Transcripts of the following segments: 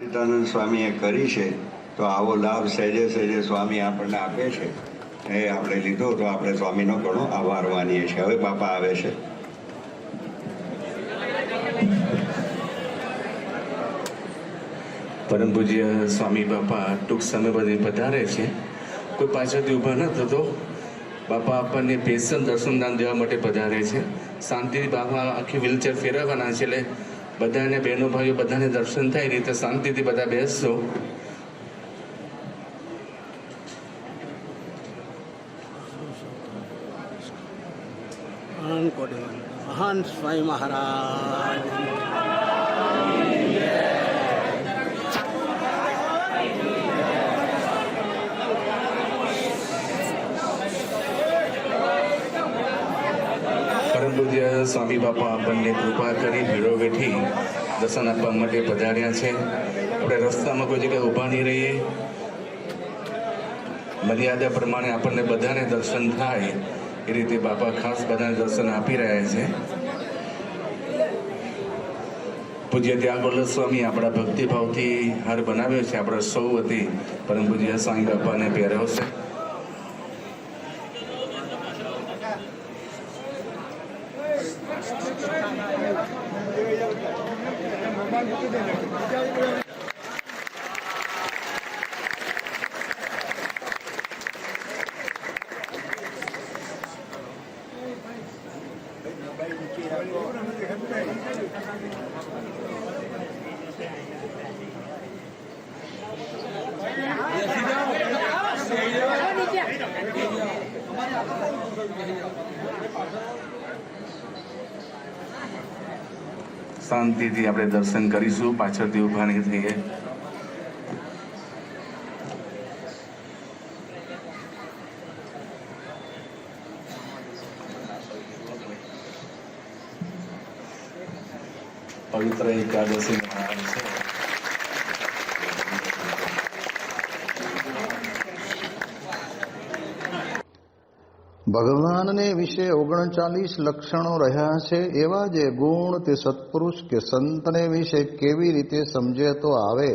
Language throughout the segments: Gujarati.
સચ્ચિદાનંદ સ્વામીએ કરી છે, તો આવો લાભ સહેજે સહેજે સ્વામી આપણને આપે છે. એ આપણે લીધો તો આપણે સ્વામીનો ઘણો આભાર માનીએ છીએ. હવે બાપા આવે છે. પરમ પૂજ્ય સ્વામી બાપા, ટૂંક સમય બધી પધારે છે. કોઈ પાછળથી ઊભા ન થતો. બાપા આપણને પેશન દર્શનદાન દેવા માટે પધારે છે. શાંતિથી બાપા આખી વ્હીલચેર ફેરવવાના છે, એટલે બધાને બહેનો ભાઈઓ બધાને દર્શન થાય રીતે શાંતિથી બધા બેસશો મહાન સ્વામી મહારાજ. પરમ પૂજ્ય સ્વામી બાપા આપણને કૃપા કરી ભીડો વેઠી દર્શન આપવા માટે પધાર્યા છે. આપણે રસ્તામાં કોઈ જગ્યાએ ઊભા નહીં રહીએ. મર્યાદા પ્રમાણે આપણને બધાને દર્શન થાય એ રીતે બાપા ખાસ બધાને દર્શન આપી રહ્યા છે. પૂજ્ય ત્યાગોલ સ્વામી આપણા ભક્તિભાવથી હાર બનાવ્યો છે. આપણા સૌ વતી પરમ પૂજ્ય સ્વામી બાપાને પહેર્યો છે. શાંતિથી આપણે દર્શન કરીશું. પાછળથી ઊભા નહીં થઈએ. પવિત્ર એકાદશી મહારાજ છે. ભગવાનને વિશે ઓગણચાલીસ લક્ષણો રહ્યા છે, એવા જે ગુણ તે સત્પુરુષ કે સંતને વિશે કેવી રીતે સમજે તો આવે?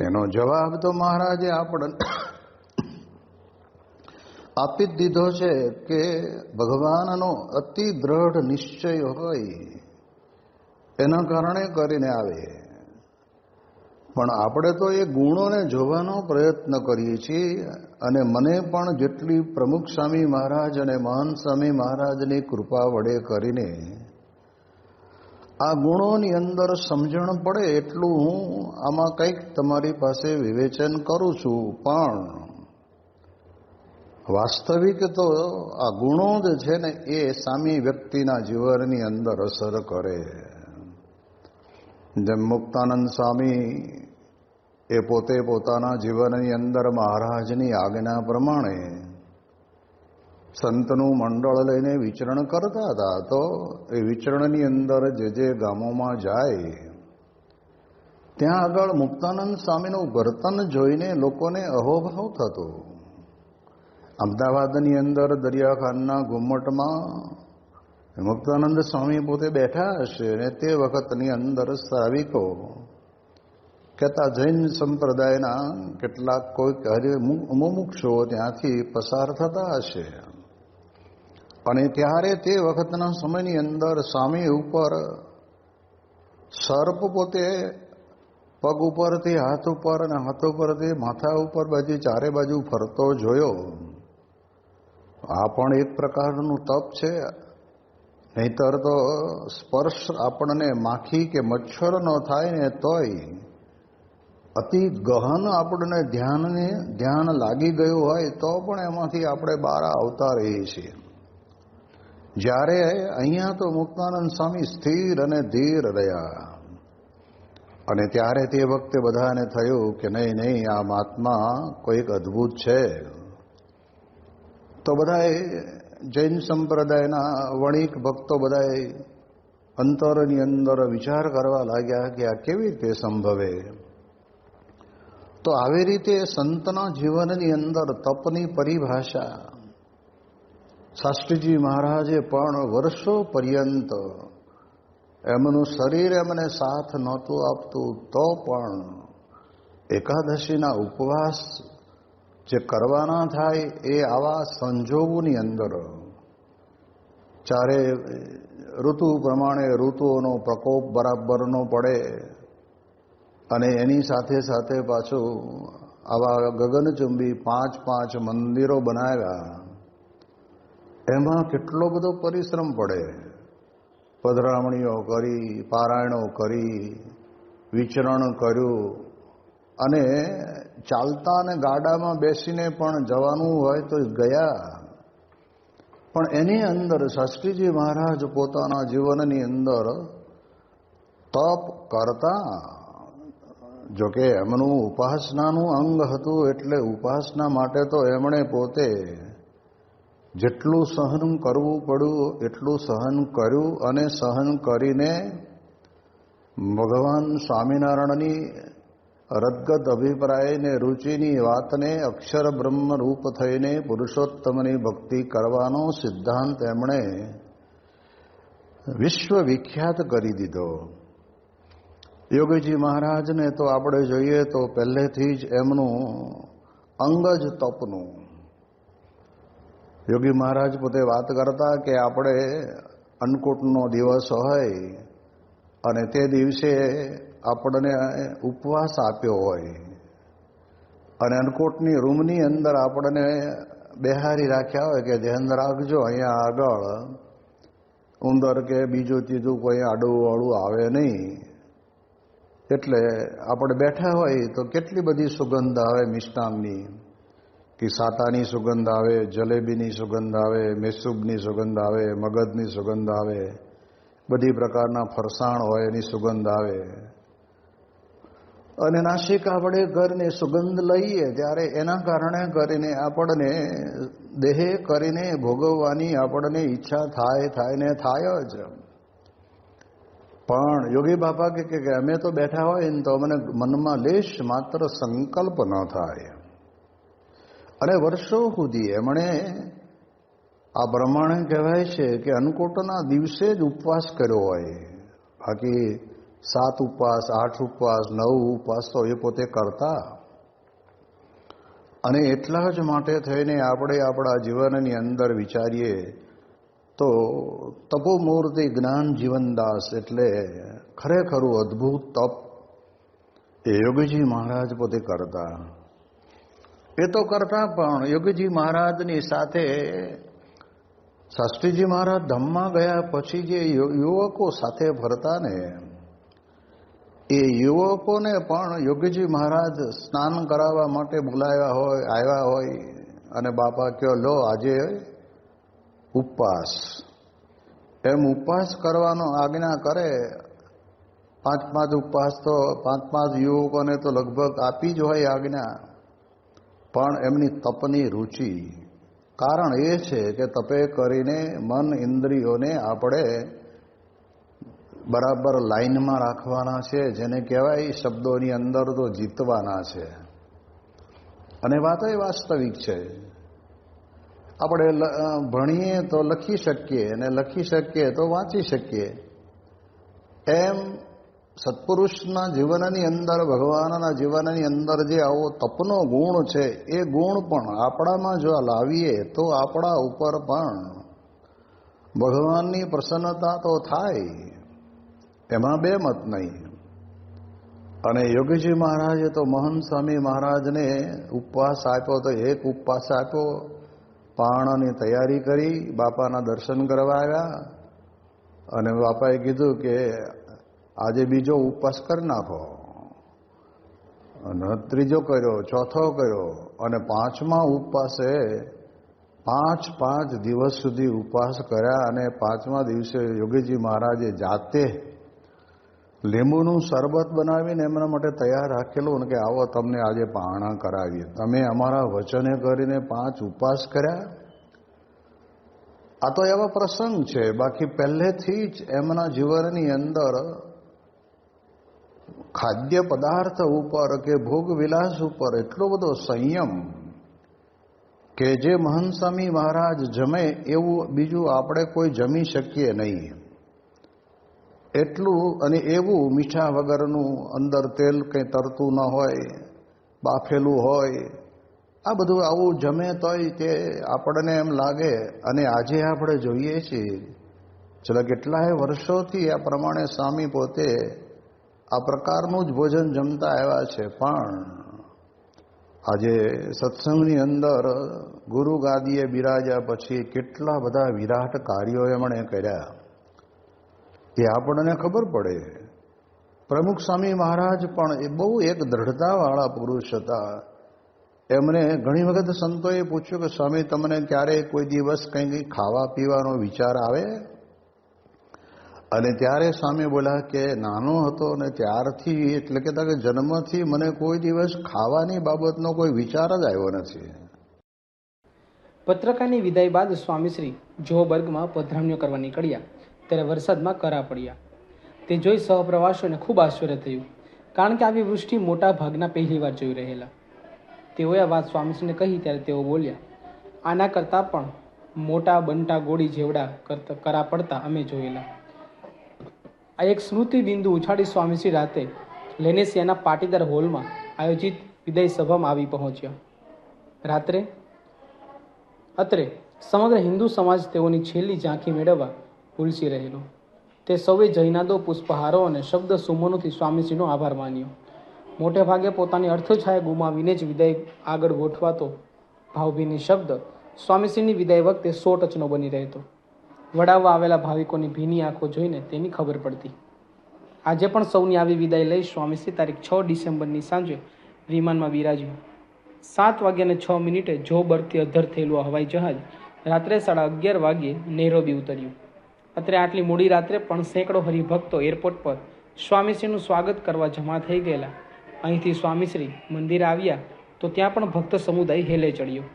એનો જવાબ તો મહારાજે આપણને આપી જ દીધો છે કે ભગવાનનો અતિ દ્રઢ નિશ્ચય હોય, એના કારણે કરીને આવે. પણ આપણે તો એ ગુણોને જોવાનો પ્રયત્ન કરીએ છીએ અને મને પણ જેટલી પ્રમુખ સ્વામી મહારાજ અને મહાન સ્વામી મહારાજની કૃપા વડે કરીને આ ગુણોની અંદર સમજણ પડે એટલું હું આમાં કંઈક તમારી પાસે વિવેચન કરું છું. પણ વાસ્તવિક તો આ ગુણો જ છે ને એ સામી વ્યક્તિના જીવનની અંદર અસર કરે. જેમ મુક્તાનંદ સ્વામી એ પોતે પોતાના જીવનની અંદર મહારાજની આજ્ઞા પ્રમાણે સંતનું મંડળ લઈને વિચરણ કરતા હતા. તો એ વિચરણની અંદર જે જે ગામોમાં જાય, ત્યાં આગળ મુક્તાનંદ સ્વામીનું વર્તન જોઈને લોકોને અહોભાવ થતો. અમદાવાદની અંદર દરિયાખાનના ઘુમ્મટમાં મુક્તાનંદ સ્વામી પોતે બેઠા હશે અને તે વખતની અંદર શ્રાવિકો કહેતા જૈન સંપ્રદાયના કેટલાક કોઈક હરિ મુમુક્ષો ત્યાંથી પસાર થતા હશે. અને ત્યારે તે વખતના સમયની અંદર સ્વામી ઉપર સર્પ પોતે પગ ઉપરથી હાથ ઉપર અને હાથ ઉપરથી માથા ઉપર બાજુ ચારે બાજુ ફરતો જોયો. આ પણ એક પ્રકારનું તપ છે. નહીતર તો સ્પર્શ આપણને માખી કે મચ્છર ન થાય ને તોય અતિ ગહન આપણને ધ્યાનને ધ્યાન લાગી ગયું હોય તો પણ એમાંથી આપણે બહાર આવતા રહીએ છીએ. જ્યારે અહીંયા તો મુક્તાનંદ સ્વામી સ્થિર અને ધીર રહ્યા. અને ત્યારે તે વખતે બધાને થયું કે નહીં નહીં, આ મહાત્મા કોઈક અદ્ભુત છે. તો બધાએ જૈન સંપ્રદાયના વણિક ભક્તો બધાએ અંતરની અંદર વિચાર કરવા લાગ્યા કે આ કેવી રીતે સંભવે? તો આવી રીતે સંતના જીવનની અંદર તપની પરિભાષા શાસ્ત્રીજી મહારાજે પણ વર્ષો પર્યંત એમનું શરીર એમને સાથ નહોતું આપતું, તો પણ એકાદશીના ઉપવાસ જે કરવાના થાય એ આવા સંજોગોની અંદર ચારે ઋતુ પ્રમાણે ઋતુઓનો પ્રકોપ બરાબરનો પડે અને એની સાથે સાથે પાછું આવા ગગનચુંબી પાંચ પાંચ મંદિરો બનાવ્યા. એમાં કેટલો બધો પરિશ્રમ પડે. પધરામણીઓ કરી, પારાયણો કરી, વિચરણ કર્યું. અને ચાલતા અને ગાડામાં બેસીને પણ જવાનું હોય તો ગયા. પણ એની અંદર શાસ્ત્રીજી મહારાજ પોતાના જીવનની અંદર તપ કરતા જોકે એમનું ઉપાસનાનું અંગ હતું એટલે ઉપાસના માટે તો એમણે પોતે જેટલું સહન કરવું પડ્યું, એટલું સહન કર્યું અને સહન કરીને ભગવાન સ્વામિનારાયણની રદગત અભિપ્રાયને રુચિની વાતને અક્ષર બ્રહ્મ રૂપ થઈને પુરુષોત્તમની ભક્તિ કરવાનો સિદ્ધાંત એમણે વિશ્વ વિખ્યાત કરી દીધો. યોગીજી મહારાજને તો આપણે જોઈએ તો પહેલેથી જ એમનું અંગ જ તપનું. યોગી મહારાજ પોતે વાત કરતા કે આપણે અન્નકૂટનો દિવસ હોય અને તે દિવસે આપણને ઉપવાસ આપ્યો હોય અને અન્નકૂટની રૂમની અંદર આપણને બેહારી રાખ્યા હોય કે ધ્યાન રાખજો અહીંયા આગળ. ઉંદર કે બીજું ચીજું કોઈ આડું વાળું આવે નહીં. એટલે આપણે બેઠા હોય તો કેટલી બધી સુગંધ આવે મિષ્ટાનની કે સાતાની સુગંધ આવે, જલેબીની સુગંધ આવે, મેસૂબની સુગંધ આવે, મગજની સુગંધ આવે, બધી પ્રકારના ફરસાણ હોય એની સુગંધ આવે. અને નાસિક આપણે ઘરને સુગંધ લઈએ ત્યારે એના કારણે કરીને આપણને દેહે કરીને ભોગવવાની આપણને ઈચ્છા થાય થાય ને થાય જ. પણ યોગી બાપા કે અમે તો બેઠા હોય ને તો અમને મનમાં લેશ માત્ર સંકલ્પ ન થાય. અને વર્ષો સુધી એમણે આ બ્રહ્માણે કહેવાય છે કે અન્નકૂટના દિવસે જ ઉપવાસ કર્યો હોય. બાકી સાત ઉપવાસ, આઠ ઉપવાસ, નવ ઉપવાસ તો એ પોતે કરતા. અને એટલા જ માટે થઈને આપણે આપણા જીવનની અંદર વિચારીએ તો તપોમૂર્તિ જ્ઞાન જીવનદાસ એટલે ખરેખરું અદ્ભુત તપ એ યોગીજી મહારાજ પોતે કરતા. એ તો કરતા પણ યોગીજી મહારાજની સાથે શાસ્ત્રીજી મહારાજ ધામમાં ગયા પછી જે યુવકો સાથે ફરતા ને, એ યુવકોને પણ યોગીજી મહારાજ સ્નાન કરાવવા માટે બોલાવ્યા હોય, આવ્યા હોય અને બાપા કયો લો, આજે ઉપવાસ એમ ઉપવાસ કરવાનો આજ્ઞા કરે પાંચ પાંચ ઉપવાસ તો પાંચ પાંચ યુવકોને તો લગભગ આપી જ હોય આજ્ઞા. પણ એમની તપની રુચિ. કારણ એ છે કે તપે કરીને મન ઇન્દ્રિયોને આપણે બરાબર લાઈનમાં રાખવાના છે, જેને કહેવાય શબ્દોની અંદર તો જીતવાના છે. અને વાતો એ વાસ્તવિક છે. આપણે ભણીએ તો લખી શકીએ અને લખી શકીએ તો વાંચી શકીએ. એમ સત્પુરુષના જીવનની અંદર, ભગવાનના જીવનની અંદર જે આવો તપનો ગુણ છે, એ ગુણ પણ આપણામાં જો લાવીએ તો આપણા ઉપર પણ ભગવાનની પ્રસન્નતા તો થાય. એમાં બે મત નહીં. અને યોગીજી મહારાજે તો મહંત સ્વામી મહારાજને ઉપવાસ આપ્યો તો એક ઉપવાસ આપ્યો. પારણાની તૈયારી કરી, બાપાના દર્શન કરવા આવ્યા અને બાપાએ કીધું કે આજે બીજો ઉપવાસ કરી નાખો. અને ત્રીજો કર્યો, ચોથો કર્યો અને પાંચમા ઉપવાસે પાંચ પાંચ દિવસ સુધી ઉપવાસ કર્યા અને પાંચમા દિવસે યોગીજી મહારાજે જાતે લીંબુનું શરબત બનાવીને એમના માટે તૈયાર રાખેલું કે આવો તમને આજે પારણા કરાવીએ. તમે અમારા વચને કરીને પાંચ ઉપવાસ કર્યા? આ તો એવા પ્રસંગ છે. બાકી પહેલેથી જ એમના જીવનની અંદર ખાદ્ય પદાર્થ ઉપર કે ભોગ વિલાસ ઉપર એટલો બધો સંયમ કે જે મહંસામી મહારાજ જમે એવું બીજું આપણે કોઈ જમી શકીએ નહીં. એટલું અને એવું મીઠા વગરનું અંદર તેલ કંઈ તરતું ન હોય, બાફેલું હોય, આ બધું આવું જમે તોય તે આપણને એમ લાગે, અને આજે આપણે જોઈએ છીએ, છેલ્લા કેટલાય વર્ષોથી આ પ્રમાણે સ્વામી પોતે આ પ્રકારનું જ ભોજન જમતા આવ્યા છે. પણ આજે સત્સંગની અંદર ગુરુ ગાદીએ બિરાજ્યા પછી કેટલા બધા વિરાટ કાર્યો એમણે કર્યા. એ આપણને ખબર પડે. પ્રમુખ સ્વામી મહારાજ પણ એ બહુ એક દ્રઢતાવાળા પુરુષ હતા. એમને ઘણી વખત સંતોએ પૂછ્યું કે, સ્વામી, તમને ક્યારેય કોઈ દિવસ કંઈ ખાવા પીવાનો વિચાર આવે? અને ત્યારે સ્વામી બોલ્યા કે, નાનો હતો ને ત્યારથી, એટલે કે કે જન્મથી મને કોઈ દિવસ ખાવાની બાબતનો કોઈ વિચાર જ આવ્યો નથી. પત્રકારની વિદાય બાદ સ્વામીશ્રી જોબર્ગમાં પધરામણીઓ કરવા નીકળ્યા. ત્યારે વરસાદમાં કરા પડ્યા. તે જોઈ સહપ્રવાસીઓને ખૂબ આશ્ચર્ય થયું, કારણ કે આવી વૃષ્ટિ મોટા ભાગના પહેલી વાર જોઈ રહેલા. તેઓએ આ વાત સ્વામીજીને કહી ત્યારે તેઓ બોલ્યા, આના કરતાં પણ મોટા બંટા ગોળી જેવડા કરતા, કરા પડતા અમે જોયેલા. આ એક સ્મૃતિ બિંદુ ઉછાળી સ્વામીશ્રી રાતે લેનેસિયાના પાટીદાર હોલમાં આયોજિત વિદાય સભામાં આવી પહોંચ્યા. રાત્રે, અત્રે સમગ્ર હિન્દુ સમાજ તેઓની છેલ્લી ઝાંખી મેળવવા ભૂલસી રહેલો. તે સૌએ જૈનાદો પુષ્પહારો અને શબ્દ સુમનોથી સ્વામીશ્રીનો આભાર માન્યો. મોટે ભાગે પોતાની અર્થછાયા ગુમાવીને જ વિદાય આગળ ગોઠવાતો ભાવભીની શબ્દ સ્વામીશ્રીની વિદાય વખતે સો ટચનો બની રહેતો. વડાવવા આવેલા ભાવિકોની ભીની આંખો જોઈને તેની ખબર પડતી. આજે પણ સૌની આવી વિદાય લઈ સ્વામીશ્રી તારીખ છ ડિસેમ્બરની સાંજે વિમાનમાં બિરાજ્યું. સાત વાગ્યાને છ મિનિટે જો જોબર્ગથી અધ્ધર થયેલું હવાઈ જહાજ રાત્રે સાડા અગિયાર વાગ્યે નેરોબી ઉતર્યું. અત્રે આટલી મોડી રાત્રે પણ સેંકડો હરિભક્તો એરપોર્ટ પર સ્વામીશ્રીનું સ્વાગત કરવા જમા થઈ ગયેલા. અહીંથી સ્વામીશ્રી મંદિર આવ્યા તો ત્યાં પણ ભક્ત સમુદાય હેલે ચડ્યો.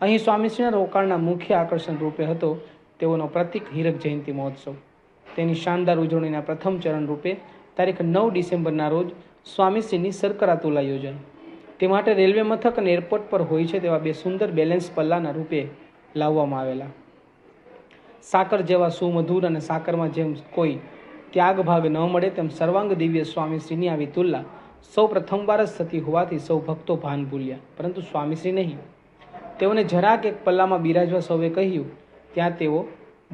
અહીં સ્વામીશ્રીના રોકાણના મુખ્ય આકર્ષણ રૂપે હતો તેઓનો પ્રતિક હીરક જયંતિ મહોત્સવ. તેની શાનદાર ઉજવણીના પ્રથમ ચરણ રૂપે તારીખ નવ ડિસેમ્બરના રોજ સ્વામીશ્રીની સરકરા તુલા યોજાઈ તે માટે રેલવે મથક અને એરપોર્ટ પર હોય છે તેવા બે સુંદર બેલેન્સ પલ્લાના રૂપે લાવવામાં આવેલા. સાકર જેવા સુમધુર અને સાકરમાં જેમ કોઈ ત્યાગ ભાગ ન મળે, તેમ સર્વાંગ દિવ્ય સ્વામીશ્રીની આવી તુલના સૌ પ્રથમવાર જ થતી હોવાથી સૌ ભક્તો ભાન ભૂલ્યા. પરંતુ સ્વામીશ્રી નહીં. તેઓને જરાક એક પલ્લામાં બિરાજવા સૌએ કહ્યું. ત્યાં તેઓ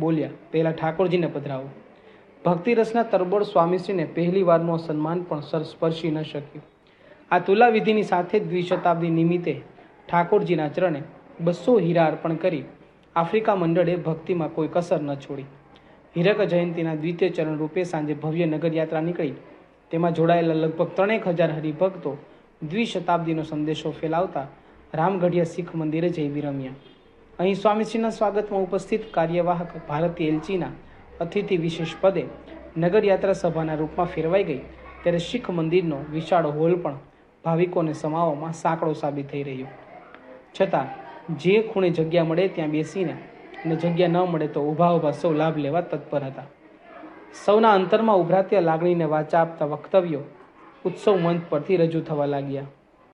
બોલ્યા, પહેલાં ઠાકોરજીને પધરાવો. ભક્તિરસના તરબોળ સ્વામીશ્રીને પહેલી વારનું સન્માન પણ સર સ્પર્શી ન શક્યું. આ તુલા વિધિની સાથે દ્વિશતાબ્દી નિમિત્તે ઠાકોરજીના ચરણે બસો હીરા અર્પણ કરી આફ્રિકા મંડળે ભક્તિમાં કોઈ કસર ન છોડી. હીરક જયંતિના દ્વિતીય ચરણ રૂપે સાંજે ભવ્ય નગરયાત્રા નીકળી. તેમાં જોડાયેલા લગભગ ત્રણેક હજાર હરિભક્તો દ્વિશતાબ્દીનો સંદેશો ફેલાવતા રામગઢિયા શીખ મંદિરે જઈ વિરમ્યા. અહીં સ્વામીશ્રીના સ્વાગતમાં ઉપસ્થિત કાર્યવાહક ભારતીય એલચીના અતિથિ વિશેષ પદે નગરયાત્રા સભાના રૂપમાં ફેરવાઈ ગઈ. ત્યારે શીખ મંદિરનો વિશાળ હોલ પણ ભાવિકોને સમાવવામાં સાંકડો સાબિત થઈ રહ્યો. છતાં જે ખૂણે જગ્યા મળે ત્યાં બેસીને અને જગ્યા ન મળે તો ઊભા ઊભા સૌ લાભ લેવા તત્પર હતા. સૌના અંતરમાં ઉભરાતી લાગણીને વાચા આપતા વક્તવ્યો ઉત્સવ મંચ પરથી રજૂ થવા લાગ્યા.